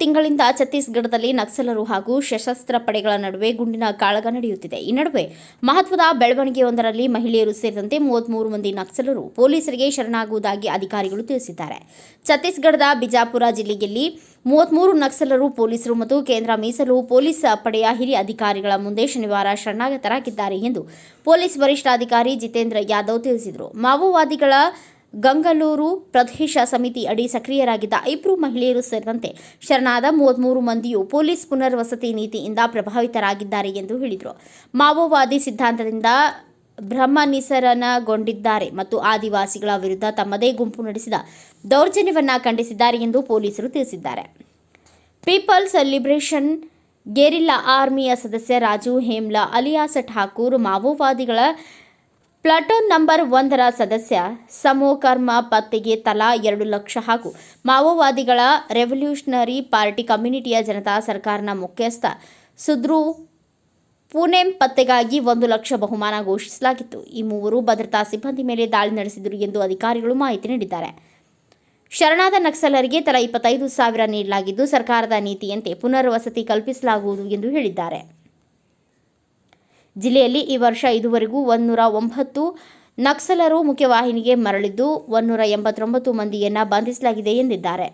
ತಿಂಗಳಿಂದ ಛತ್ತೀಸ್ಗಢದಲ್ಲಿ ನಕ್ಸಲರು ಹಾಗೂ ಸಶಸ್ತ್ರ ಪಡೆಗಳ ನಡುವೆ ಗುಂಡಿನ ಕಾಳಗ ನಡೆಯುತ್ತಿದೆ. ಈ ನಡುವೆ ಮಹತ್ವದ ಬೆಳವಣಿಗೆಯೊಂದರಲ್ಲಿ ಮಹಿಳೆಯರು ಸೇರಿದಂತೆ ಮೂವತ್ಮೂರು ಮಂದಿ ನಕ್ಸಲರು ಪೊಲೀಸರಿಗೆ ಶರಣಾಗುವುದಾಗಿ ಅಧಿಕಾರಿಗಳು ತಿಳಿಸಿದ್ದಾರೆ. ಛತ್ತೀಸ್ಗಢದ ಬಿಜಾಪುರ ಜಿಲ್ಲೆಯಲ್ಲಿ ಮೂವತ್ಮೂರು ನಕ್ಸಲರು ಪೊಲೀಸರು ಮತ್ತು ಕೇಂದ್ರ ಮೀಸಲು ಪೊಲೀಸ್ ಪಡೆಯ ಹಿರಿಯ ಅಧಿಕಾರಿಗಳ ಮುಂದೆ ಶನಿವಾರ ಶರಣಾಗತರಾಗಿದ್ದಾರೆ ಎಂದು ಪೊಲೀಸ್ ವರಿಷ್ಠಾಧಿಕಾರಿ ಜಿತೇಂದ್ರ ಯಾದವ್ ತಿಳಿಸಿದರು. ಮಾವೋವಾದಿಗಳ ಗಂಗಲೂರು ಪ್ರದೇಶ ಸಮಿತಿ ಅಡಿ ಸಕ್ರಿಯರಾಗಿದ್ದ ಇಬ್ಬರು ಮಹಿಳೆಯರು ಸೇರಿದಂತೆ ಶರಣಾದ ಮೂವತ್ಮೂರು ಮಂದಿಯು ಪೊಲೀಸ್ ಪುನರ್ವಸತಿ ನೀತಿಯಿಂದ ಪ್ರಭಾವಿತರಾಗಿದ್ದಾರೆ ಎಂದು ಹೇಳಿದರು. ಮಾವೋವಾದಿ ಸಿದ್ಧಾಂತದಿಂದ ಭ್ರಮನಿಸರನಗೊಂಡಿದ್ದಾರೆ ಮತ್ತು ಆದಿವಾಸಿಗಳ ವಿರುದ್ಧ ತಮ್ಮದೇ ಗುಂಪು ನಡೆಸಿದ ದೌರ್ಜನ್ಯವನ್ನು ಖಂಡಿಸಿದ್ದಾರೆ ಎಂದು ಪೊಲೀಸರು ತಿಳಿಸಿದ್ದಾರೆ. ಪೀಪಲ್ಸ್ ಲಿಬರೇಷನ್ ಗೆರಿಲ್ಲಾ ಆರ್ಮಿಯ ಸದಸ್ಯ ರಾಜು ಹೇಮ್ಲಾ ಅಲಿಯಾಸ್ ಠಾಕೂರ್ ಮಾವೋವಾದಿಗಳ ಪ್ಲಾಟೂನ್ ನಂಬರ್ ಒಂದರ ಸದಸ್ಯ ಸಮೋಕರ್ಮ ಪತ್ತೆಗೆ ತಲಾ ಎರಡು ಲಕ್ಷ ಹಾಗೂ ಮಾವೋವಾದಿಗಳ ರೆವಲ್ಯೂಷನರಿ ಪಾರ್ಟಿ ಕಮ್ಯುನಿಟಿಯ ಜನತಾ ಸರ್ಕಾರನ ಮುಖ್ಯಸ್ಥ ಸುದ್ರು ಪೂನೆಂ ಪತ್ತೆಗಾಗಿ ಒಂದು ಲಕ್ಷ ಬಹುಮಾನ ಘೋಷಿಸಲಾಗಿತ್ತು. ಈ ಮೂವರು ಭದ್ರತಾ ಸಿಬ್ಬಂದಿ ಮೇಲೆ ದಾಳಿ ನಡೆಸಿದರು ಎಂದು ಅಧಿಕಾರಿಗಳು ಮಾಹಿತಿ ನೀಡಿದ್ದಾರೆ. ಶರಣಾದ ನಕ್ಸಲರಿಗೆ ತಲಾ ಇಪ್ಪತ್ತೈದು ಸಾವಿರ ನೀಡಲಾಗಿದ್ದು, ಸರ್ಕಾರದ ನೀತಿಯಂತೆ ಪುನರ್ವಸತಿ ಕಲ್ಪಿಸಲಾಗುವುದು ಎಂದು ಹೇಳಿದ್ದಾರೆ. ಜಿಲ್ಲೆಯಲ್ಲಿ ಈ ವರ್ಷ ಇದುವರೆಗೂ ಒಂದೂರ ಒಂಬತ್ತು ನಕ್ಸಲರು ಮುಖ್ಯವಾಹಿನಿಗೆ ಮರಳಿದ್ದು ಒಂದೂರ ಎಂಬತ್ತೊಂಬತ್ತು ಮಂದಿಯನ್ನ ಬಂಧಿಸಲಾಗಿದೆ ಎಂದಿದ್ದಾರೆ.